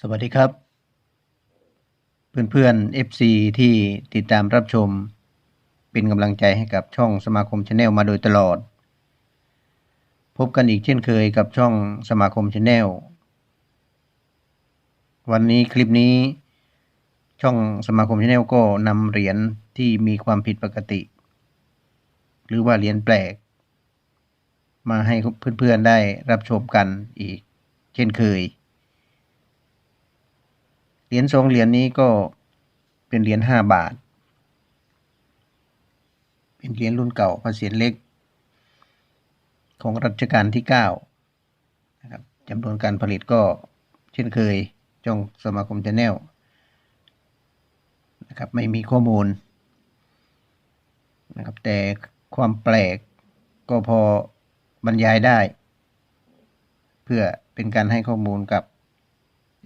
สวัสดีครับ เพื่อนๆ FC ที่ติดตามรับชม เป็นกำลังใจให้กับช่องสมาคมชาแนลมาโดยตลอด พบกันอีกเช่นเคยกับช่องสมาคมชาแนลวันนี้คลิปนี้ ช่องสมาคมชาแนลก็นำเหรียญที่มีความผิดปกติ หรือว่าเหรียญแปลก มาให้เพื่อนๆได้รับชมกันอีก เช่นเคย รียญสองเหรียญนี้ก็เป็นเหรียญห้าบาท เป็นเหรียญรุ่นเก่าพระเศียรเล็ก ของรัชกาลที่เก้านะครับจำนวนการผลิตก็เช่นเคยจองสมาคมชาแนลนะครับไม่มีข้อมูลนะครับแต่ความแปลกก็พอบรรยายได้ เพื่อเป็นการให้ข้อมูลกับ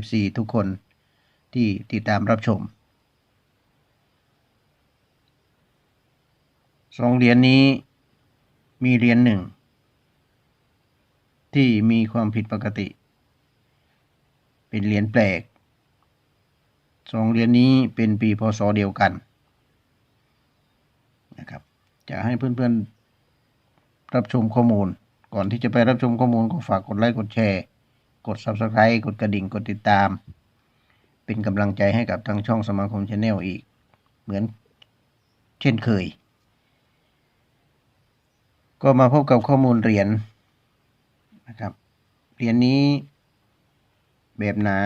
FC ทุกคน ที่ติดตามรับชมสองเหรียญนนี้มีเหรียญหนึ่งที่มีความผิดปกติ เป็นเหรียญแปลกสองเหรียญนนี้เป็นปีพศเดียวกันนะครับจะให้เพื่อนๆรับชมข้อมูล ก่อนที่จะไปรับชมข้อมูลก็ฝากกดไลค์กดแชร์ กด Subscribe กดกระดิ่งกดติดตาม เป็นกำลังใจให้กับทางช่องสมาคมชาแนลอีก เหมือนเช่นเคย ก็มาพบกับข้อมูลเหรียญนะครับเหรียญนนี้แบบหนา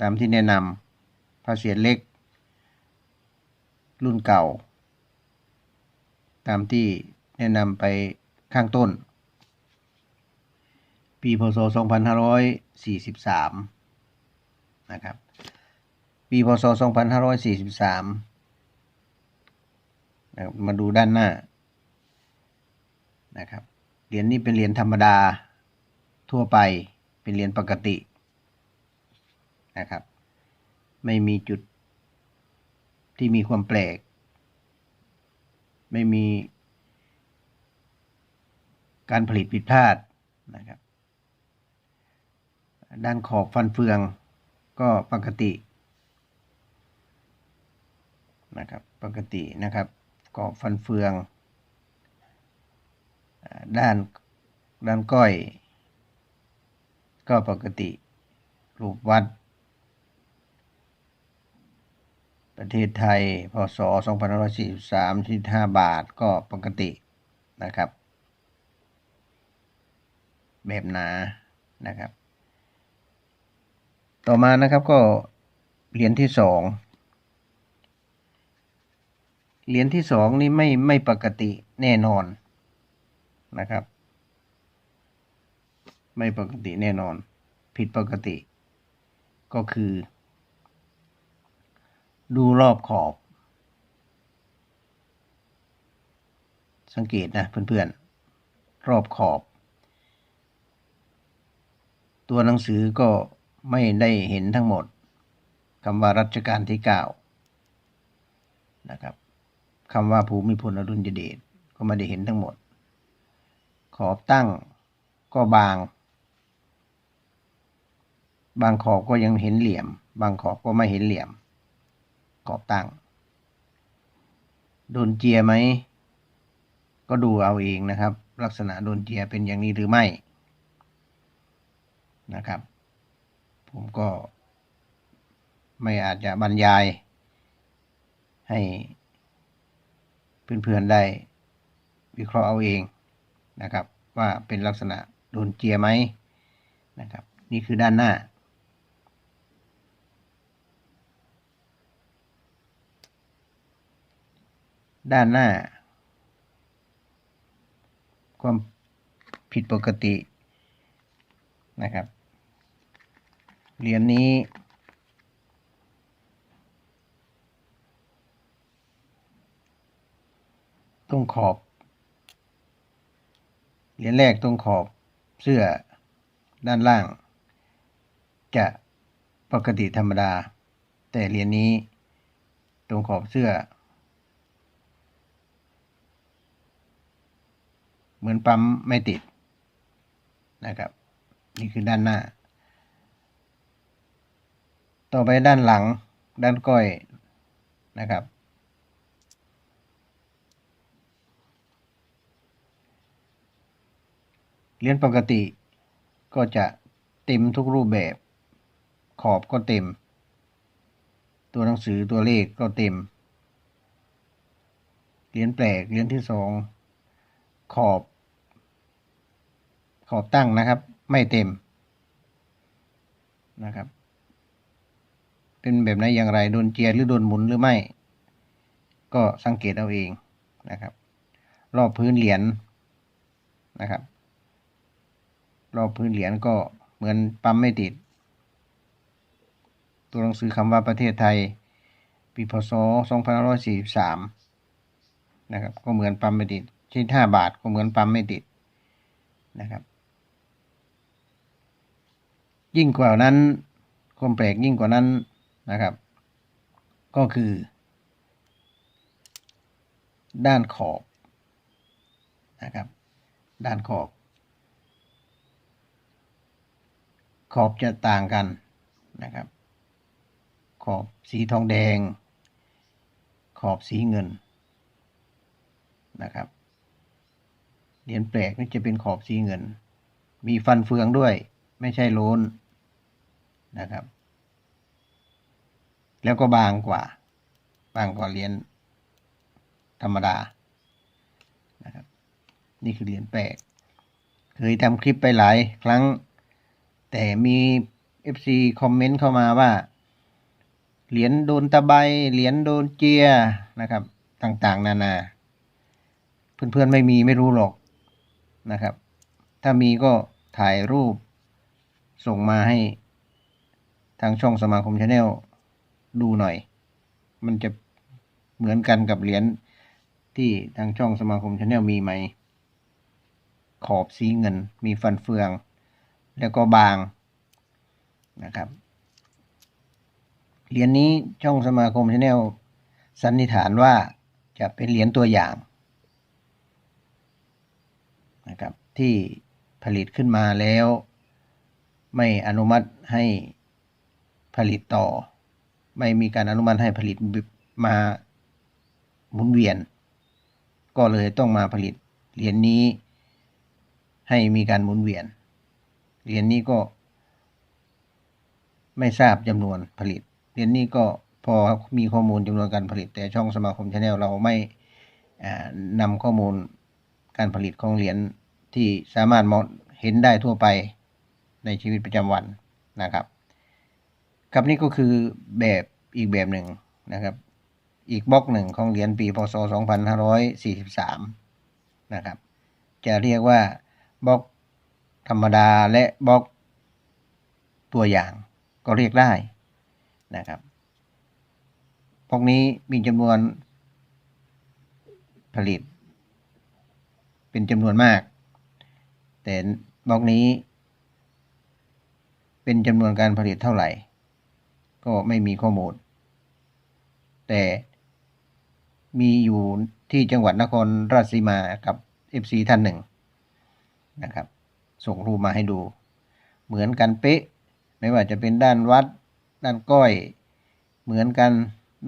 ตามที่แนะนำพระเศียเล็ก รุ่นเก่า ตามที่แนะนำไปข้างต้น ปีพศ 2543 นะครับ ปีพศ 2543นะครับมาดูด้านหน้านะครับเหรียญนี้เป็นเหรียญธรรมดาทั่วไปเป็นเหรียญปกตินะครับ ไม่มีจุดที่มีความแปลก ไม่มีการผลิตผิดพลาดนะครับ ด้านขอบฟันเฟือง ก็ปกตินะครับปกตินะครับขอบฟันเฟือง ด้านด้านก้อย ก็ปกติรูปวัด ประเทศไทย พศ 2543ที่5บาทก็ปกตินะครับ แบบหนานะครับ ต่อมานะครับก็เหรียญที่สองเหรียญที่สองนี่ไม่ไม่ปกติแน่นอนนะครับ ไม่ปกติแน่นอน ผิดปกติ ก็คือ ดูรอบขอบ สังเกตนะเพื่อนๆ รอบขอบ ตัวหนังสือก็ ไม่ได้เห็นทั้งหมดคำว่ารัชกาลที่เก้านะครับคำว่าภูมิพลอดุลยเดชก็ไม่ได้เห็นทั้งหมด ขอบตั้งก็บาง บางขอบก็ยังเห็นเหลี่ยม บางขอบก็ไม่เห็นเหลี่ยม ขอบตั้งโดนเจียไหม ก็ดูเอาเองนะครับ ลักษณะโดนเจียเป็นอย่างนี้หรือไม่นะครับ ผมก็ไม่อาจจะบรรยาย ให้เพื่อนๆได้วิเคราะห์เอาเองนะครับ ว่าเป็นลักษณะโดนเจียไหมนะครับ นี่คือด้านหน้า ด้านหน้า ความผิดปกตินะครับ เหรียญนนี้ ตรงขอบ เหรียญแรกตรงขอบเสื้อด้านล่าง จะปกติธรรมดา แต่เหรียญนนี้ ตรงขอบเสื้อ เหมือนปั๊มไม่ติดนะครับ นี่คือด้านหน้า ต่อไปด้านหลังด้านก้อยนะครับเหรียญปกติก็จะเต็มทุกรูปแบบ ขอบก็เต็ม ตัวหนังสือตัวเลขก็เต็มเหรียญแปลกเหรียญที่สองขอบ ขอบตั้งนะครับ ไม่เต็มนะครับ เป็นแบบไหนอย่างไรโดนเจียหรือโดนหมุนหรือไม่ ก็สังเกตเอาเองนะครับ รอบพื้นเหรียญนะครับ รอบพื้นเหรียญก็เหมือนปั๊มไม่ติด ตัวหนังสือคำว่าประเทศไทย ปีพศ2543 นะครับ ก็เหมือนปั๊มไม่ติดชิ้น5บาทก็เหมือนปั๊มไม่ติดนะครับ ยิ่งกว่านั้นความแปลกยิ่งกว่านั้น นะครับ ก็คือ ด้านขอบนะครับ ด้านขอบ ขอบจะต่างกันนะครับ ขอบสีทองแดง ขอบสีเงินนะครับเหรียญแปลกนี่จะเป็นขอบสีเงิน มีฟันเฟืองด้วย ไม่ใช่โลนนะครับ แล้วก็บางกว่า บางกว่าเหรียญธรรมดานะครับนี่คือเหรียญแปลกเคยทำคลิปไปหลายครั้ง แต่มี FC คอมเมนต์เข้ามาว่า เหรียญโดนตะไบเหรียญโดนเจียนะครับ ต่างๆ นานา เพื่อนๆไม่มีไม่รู้หรอกนะครับ ถ้ามีก็ถ่ายรูปส่งมาให้ทางช่องสมาคมชาแนล ดูหน่อย มันจะเหมือนกันกับเหรียญที่ทางช่องสมาคมชาแนลมีไหม ขอบสีเงิน มีฟันเฟือง แล้วก็บางนะครับ เหรียญนี้ช่องสมาคมชาแนลสันนิษฐานว่าจะเป็นเหรียญตัวอย่างนะครับที่ผลิตขึ้นมาแล้ว ไม่อนุมัติให้ผลิตต่อ ไม่มีการอนุมัติให้ผลิตมาหมุนเวียน ก็เลยต้องมาผลิตเหรียญนนี้ให้มีการหมุนเวียน เหรียญนนี้ก็ไม่ทราบจำนวนผลิต เหรียญนนี้ก็พอมีข้อมูลจำนวนการผลิต แต่ช่องสมาคมชาแนลเราไม่นำข้อมูลการผลิตของเหรียญที่สามารถมองเห็นได้ทั่วไปในชีวิตประจำวันนะครับ ครับนี่ก็คือแบบอีกแบบหนึ่งนะครับ อีกบล็อกหนึ่งของเหรียญปีพศ 2543 นะครับ จะเรียกว่าบล็อกธรรมดาและบล็อกตัวอย่างก็เรียกได้นะครับบล็อกนี้มีจำนวนผลิต เป็นจำนวนมาก แต่บล็อกนี้ เป็นจำนวนการผลิตเท่าไหร่ ก็ไม่มีข้อมูล แต่มีอยู่ที่จังหวัดนครราชสีมากับเอฟซีท่านหนึ่งนะครับ ส่งรูปมาให้ดู เหมือนกันเป๊ะ ไม่ว่าจะเป็นด้านวัด ด้านก้อย เหมือนกัน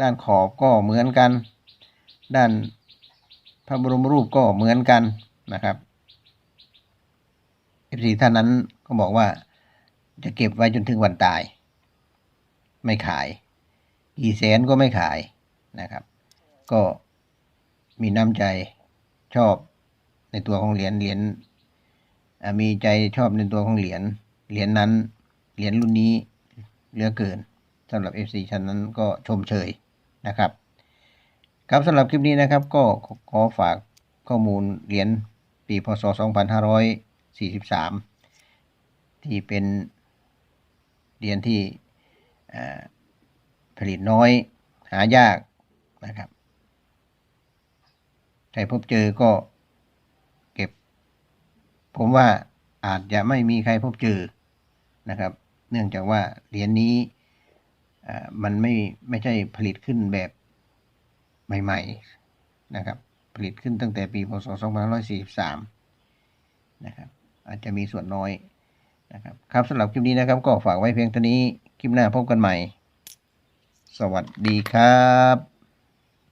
ด้านขอบก็เหมือนกัน ด้านพระบรมรูปก็เหมือนกันนะครับเอฟซีท่านนั้นก็บอกว่าจะเก็บไว้จนถึงวันตาย ไม่ขาย กี่แสนก็ไม่ขายนะครับ ก็มีน้ำใจชอบในตัวของเหรียญเหรียญมีใจชอบในตัวของเหรียญเหรียญนั้นเหรียญรุ่นนี้เหลือเกินสำหรับ FC ชั้นนั้นก็ชมเชยนะครับ ครับสำหรับคลิปนี้นะครับ ก็ขอฝากข้อมูลเหรียญปีพศ 2543 ที่เป็นเหรียญที่ ผลิตน้อย หายากนะครับใครพบเจอก็เก็บ ผมว่าอาจจะไม่มีใครพบเจอนะครับ เนื่องจากว่าเหรียญนนี้มันไม่ไม่ใช่ผลิตขึ้นแบบใหม่ๆนะครับ ผลิตขึ้นตั้งแต่ปีพศ2543นะครับอาจจะมีส่วนน้อย นะครับครับสำหรับคลิปนี้นะครับ ก็ฝากไว้เพียงเท่านี้ คลิปหน้าพบกันใหม่ สวัสดีครับ